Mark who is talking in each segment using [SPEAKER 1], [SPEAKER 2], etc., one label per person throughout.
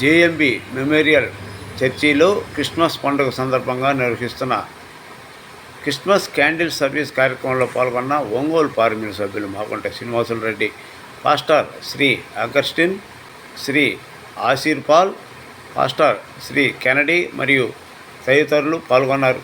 [SPEAKER 1] JMB memorial చర్చిలో Christmas పండుగ సందర్భంగా నిర్వహిస్తున్న క్రిస్మస్ క్యాండిల్ సర్వీస్ కార్యక్రమంలో పాల్గొన్న ఒంగోలు పార్లమెంట్ సభ్యులు Magunta Srinivasulu Reddy pastor Shri Augustine Shri Asher Paul pastor Shri Kennedy మరియు తదితరులు పాల్గొన్నారు.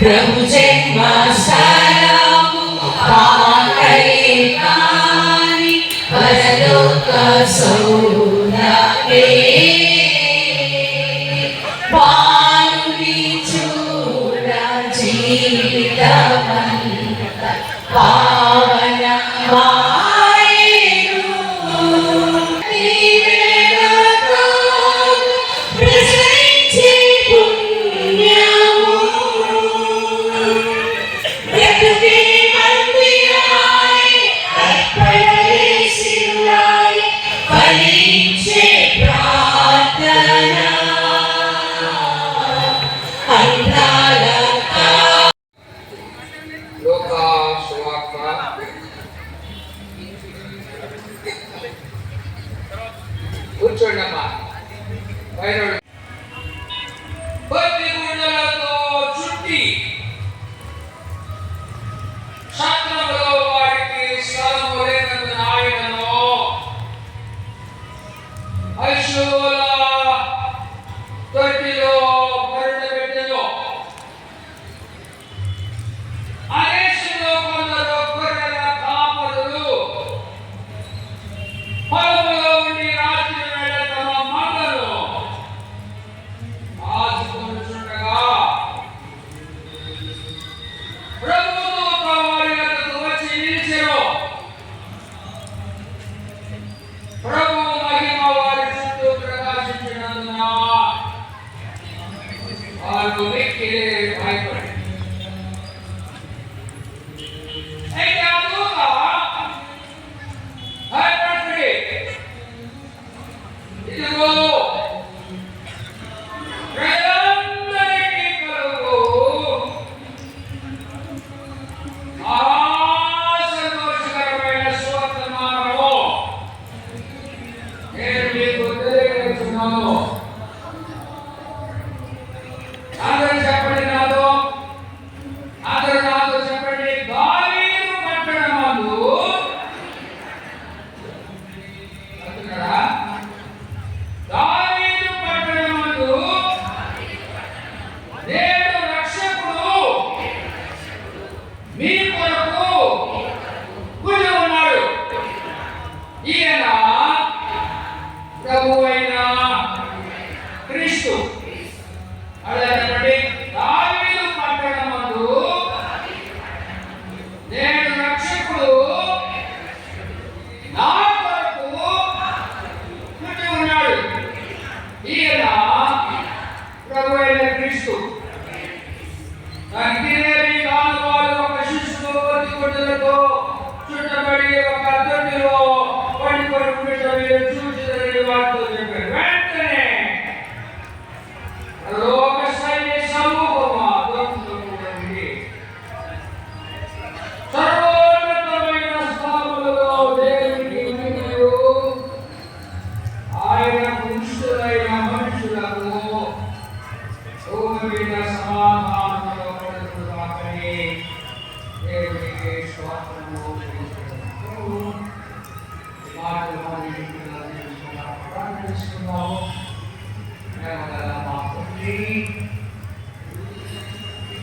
[SPEAKER 2] 看不见。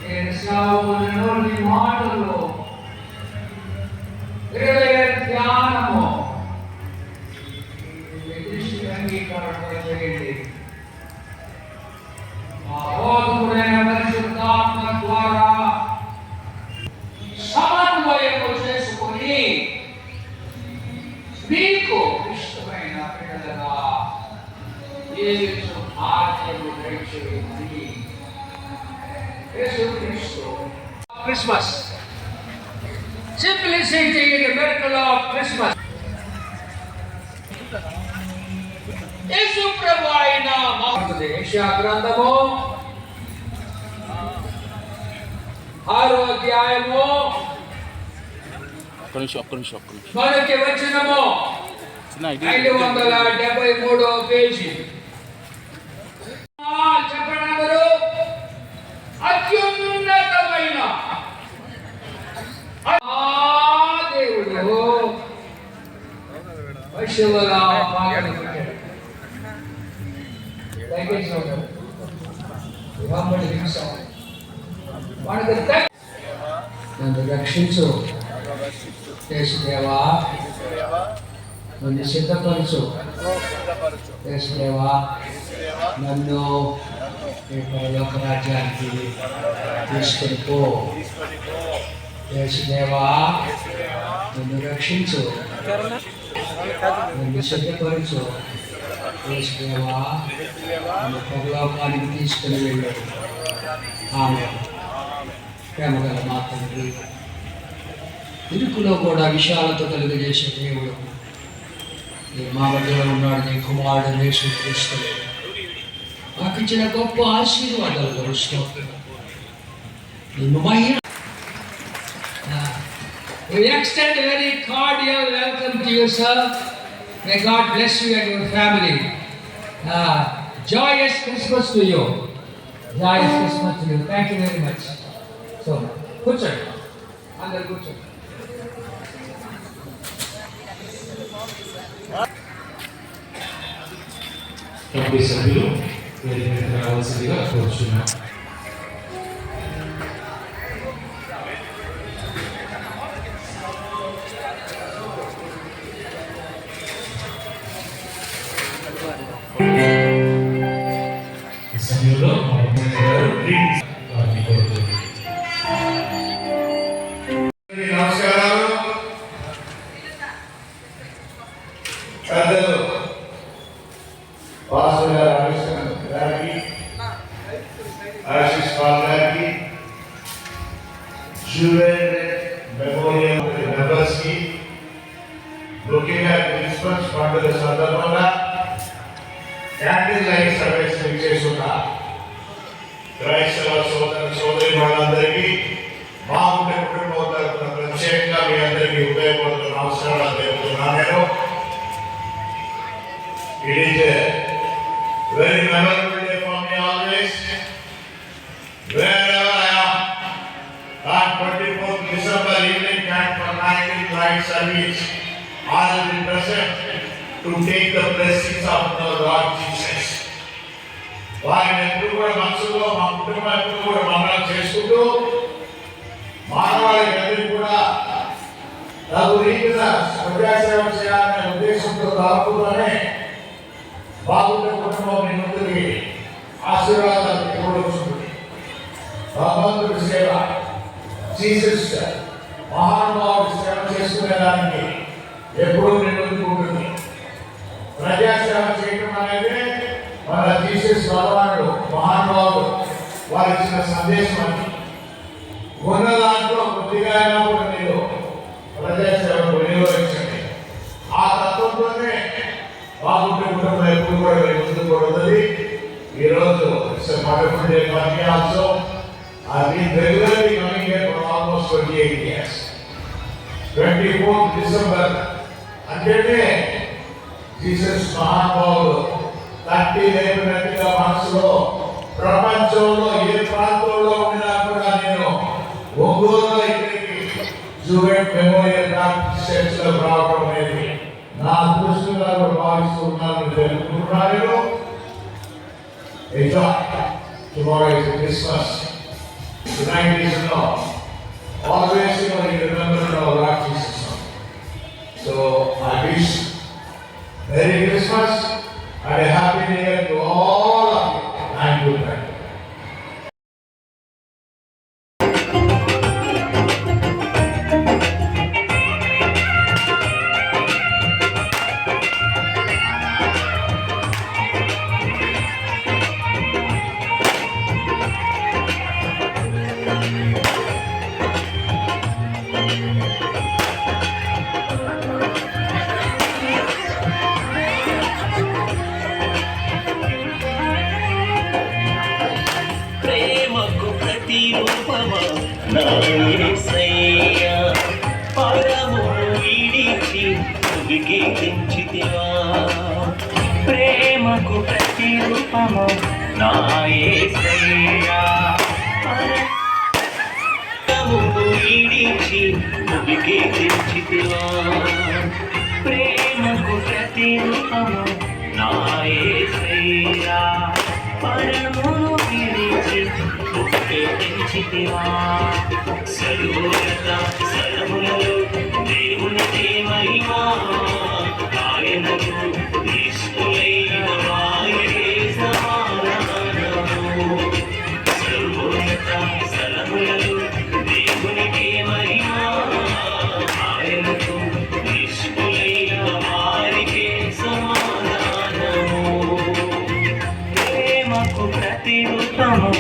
[SPEAKER 2] And so, when the Lord be my Lord, మీకు ఇష్టమైన పిల్లలుగా యేసు ఆజ్ఞలు దయచేయండి Yesu Kristu Christmas Simplicity is the miracle of Christmas. Yesu ప్రభు అయిన మహమ్మద్ యెషయా గ్రంథము ఆరో అధ్యాయము
[SPEAKER 3] ఒక్క నిమిషం ఒక్క నిమిషం ఒక్క నిమిషం.
[SPEAKER 2] మొదటి వచనము ఐదు వందల డెబ్బై మూడో పేజీ. అత్యున్నతమైన. దేవుడు. పాటలు. మనకు రక్షించు. యేసుదేవా నన్ను సిద్ధపరచు. యేసుదేవా నన్ను ఈ పరలోక రాజ్యానికి తీసుకొని పో. యేసుదేవా నన్ను రక్షించు. నన్ను సిద్ధపరచు. యేసుదేవా నన్ను పరలోకానికి తీసుకుని వెళ్ళు. ఆమె ప్రేమగల మా తండ్రి ఇరుకులో కూడా విశాలత కలుగజేసే దేవుడు నీ మా మధ్యలో ఉన్నాడు నీ కుమారుడు యేసు క్రీస్తు నాకు ఇచ్చిన గొప్ప ఆశీర్వాదాలు కలుస్తూ నిన్ను మహిళ We extend a very cordial welcome to you, sir. May God bless you and your family. Uh, joyous Christmas to you. Joyous Christmas to you. Thank you very much. So, కూర్చోండి అందరు కూర్చోండి
[SPEAKER 4] Committee సభ్యులు వేదిక రావాల్సిందిగా కోరుచున్నాం.
[SPEAKER 5] Candle light service చేస్తున్న క్రైస్తవ సోదర సోదరి వాళ్ళందరికీ మా ఉండే కుటుంబం తరఫున ప్రత్యేకంగా మీ అందరికీ ఉపయోగపడుతున్న నమస్కారాలు తెలుపుతున్నాను నేను it is very memorable day for me always wherever I am on 24th December evening time for 19th light service, I will be present To take the blessings of the Lord Jesus. వారిని ఎప్పుడు కూడా మనసులో మా కుటుంబం ఎప్పుడు కూడా మనం చేసుకుంటూ మానవాళి అందరికీ కూడా తగు రీతిగా ప్రజాసేవ చేయాలనే ఉద్దేశంతో కాకుండానే బాగుండే కుటుంబం మీ ముందుకి ఆశీర్వాదాలు ఎప్పుడు భగవంతుడి సేవ జీసస్ మహానుభావుడు సేవ చేసుకునే దానికి ఎప్పుడూ నిలుపుకుంటుంది ప్రజాసేవ చేయటం అనేది మన జీసస్ భగవానుడు మహానుభావుడు వారు ఇచ్చిన సందేశం అని ఉన్న దాంట్లో కొద్దిగా అయినప్పుడు మీరు ప్రజాసేవకు వినియోగించండి ఆ తత్వంతోనే బాగుంటే కుటుంబం ఎప్పుడు కూడా మీ ముందుకు పడుతుంది ఈరోజు it's wonderful day for me also I been regularly coming here for almost twenty eight years twenty fourth December అంటేనే జీసస్ మహానుభావుడు తట్టి లేపినట్టుగా మనసులో ప్రపంచంలో ఏ ప్రాంతంలో ఉన్నా కూడా నేను ఒంగోలులో ఇక్కడికి జూవెంట్ మెమోరియల్ బ్యాప్టిస్ట్ చర్చ్లో రావడం అనేది నా అదృష్టంగా కూడా భావిస్తూ ఉన్నాను తెలుపుకుంటున్నాను enjoy tomorrow is Christmas tonight is not always you know you remember our Lord Jesus so I wish Merry Christmas and a Happy New Year
[SPEAKER 6] నా యేసయ్యా పరము ప్రేమకు ప్రతిరూపమా నా యేసయ్యా పరమును విడిచి భువికి తెంచితివా సరములలో దేవుని మహిమా. ఆయనకు ప్రేమకు ప్రతిరూపము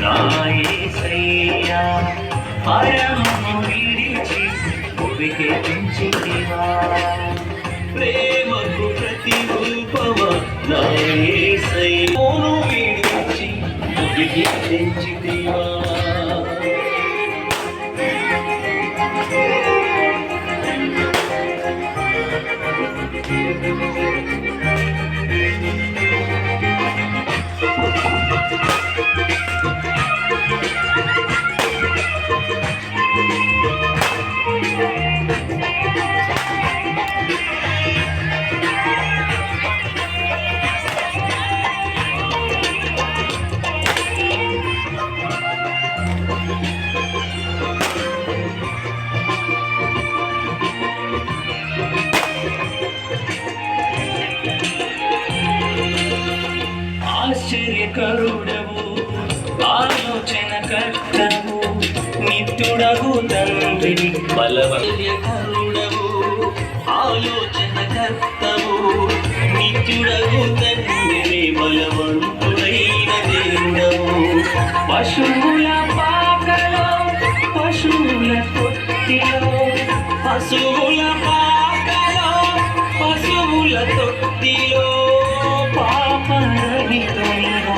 [SPEAKER 6] నా యేసయ్యా పరమము విడిచి భువికి తెంచితివా ప్రేమకు విడిచి పశువుల పాకలో పశువుల తొట్టిలో పాప పరుండినా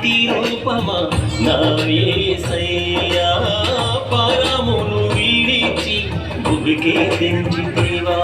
[SPEAKER 6] శక్తి రూపమా నా పరమును విడిచి భువికి తెంచితివా?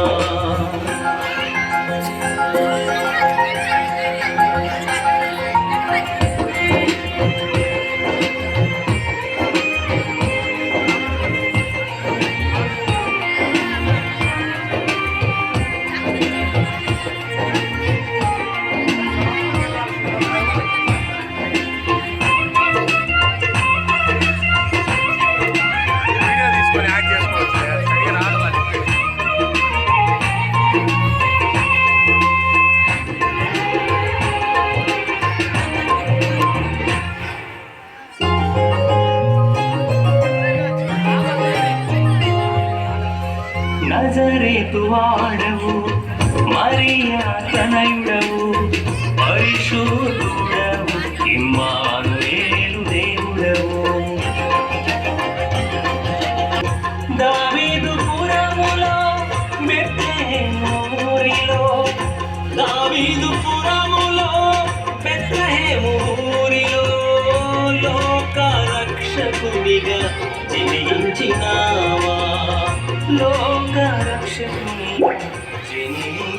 [SPEAKER 6] మరియా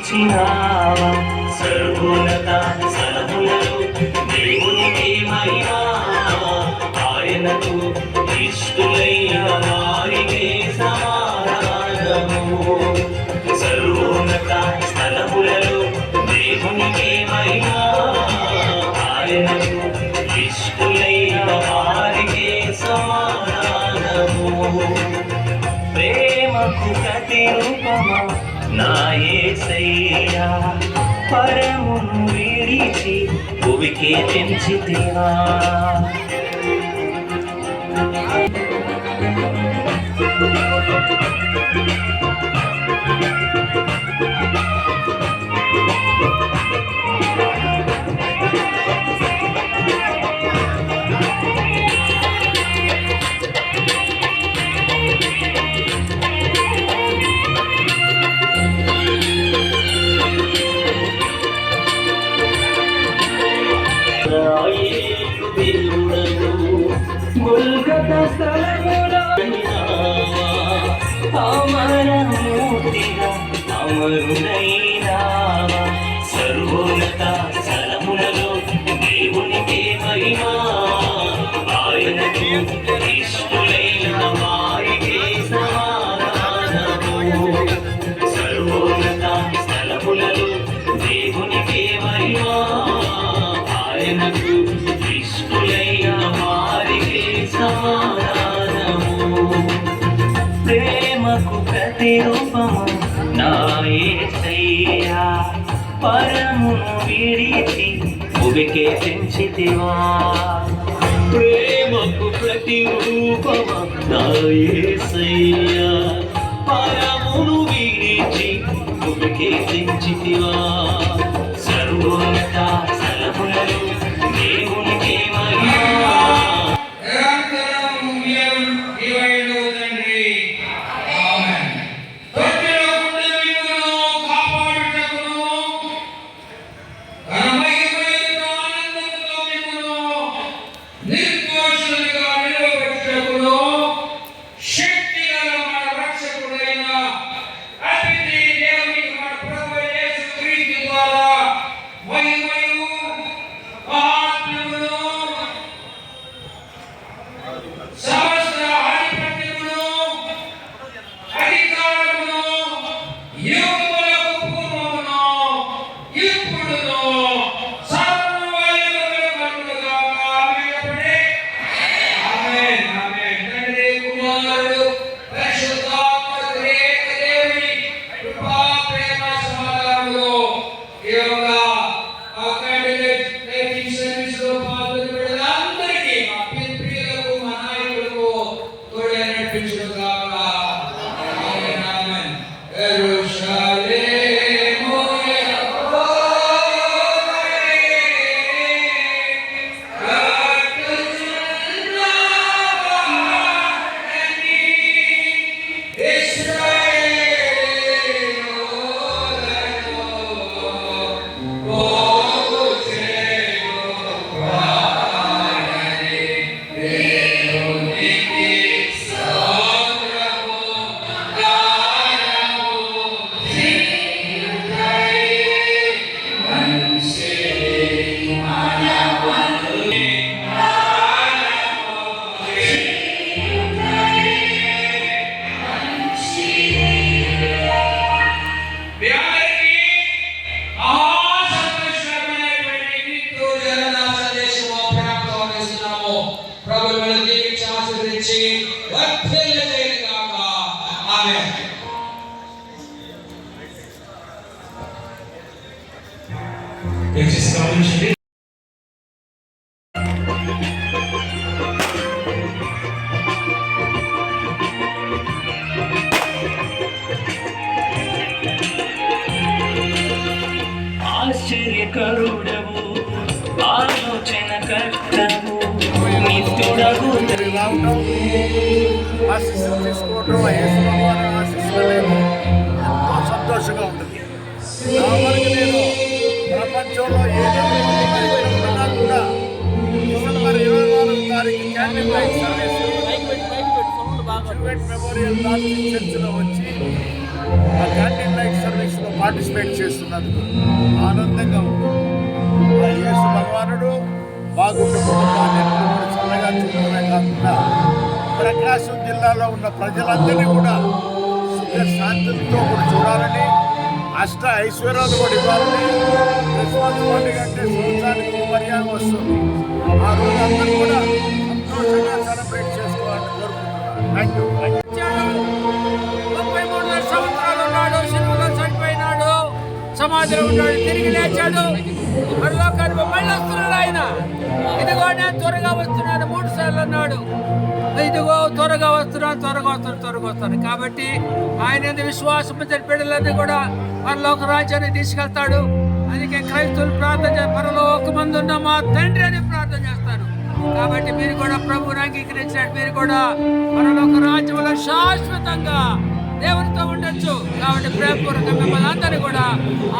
[SPEAKER 6] ఇచ్చినావా? సర్వులత సర్వులను దేవునికి మహిమా ఆయనకు ఇష్టులైన వారికే సమాధానము. సర్వోన్నత స్థలములలో దేవునికి మహిమా ఆయనకు ఇష్టులైన వారికే సమాధానము. ప్రేమకు ప్రతిరూపమా నాయసయ్యా పరమును విడిచి భూమికే తెంచితేవా నువ్వెకే పెంచితివా ప్రేమకు ప్రతి రూపమ నాయసయ్యా పరమును విడిచి నువ్వెకే సర్వోన్నత
[SPEAKER 2] సలములను Amém. Eu disse para convent memorial baptist చర్చ్లో వచ్చి
[SPEAKER 5] ఆ క్యాంటీన్ లైట్ సర్వీస్లో పార్టిసిపేట్ చేస్తున్నందుకు ఆనందంగా ఉంది. యేసు భగవానుడు బాగుండు కుటుంబాన్ని చల్లగా చూడడమే కాకుండా ప్రకాశం జిల్లాలో ఉన్న ప్రజలందరినీ కూడా సుఖ శాంతితో కూడా చూడాలని అష్ట ఐశ్వర్యాలు కూడా ఇవ్వాలని క్రిస్మస్ పండుగ అంటే సంవత్సరానికి మర్యాద వస్తుంది. ఆ రోజు అందరూ కూడా
[SPEAKER 2] ముప్పై మూడు సంవత్సరాలు ఉన్నాడు సినిమాలో చనిపోయినాడు సమాధిలో ఉన్నాడు తిరిగి లేచాడు. పరలోకానికి మళ్ళీ వస్తున్నాడు ఆయన. ఇదిగో నేను త్వరగా వస్తున్నాను మూడు సార్లు అన్నాడు. ఇదిగో త్వరగా వస్తున్నాను త్వరగా వస్తున్నాను త్వరగా వస్తాను. కాబట్టి ఆయన మీద విశ్వాసం ఉంచిన బిడ్డలన్నీ కూడా పరలోక రాజ్యాన్ని తీసుకెళ్తాడు. అందుకే క్రైస్తవులు ప్రార్థన చే- పరలోకమందు ఉన్న మా తండ్రి అని ప్రార్థన చేస్తారు కాబట్టి మీరు కూడా ప్రభువుని అంగీకరించినట్టు మీరు కూడా పరలోక రాజ్యంలో శాశ్వతంగా దేవునితో ఉండొచ్చు. కాబట్టి ప్రేమపూర్వక మిమ్మల్ని అందరినీ కూడా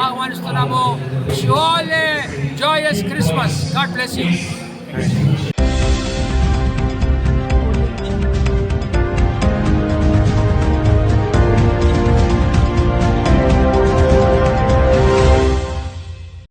[SPEAKER 2] ఆహ్వానిస్తున్నాము. షోలే క్రిస్మస్ గాడ్ బ్లెస్ యూ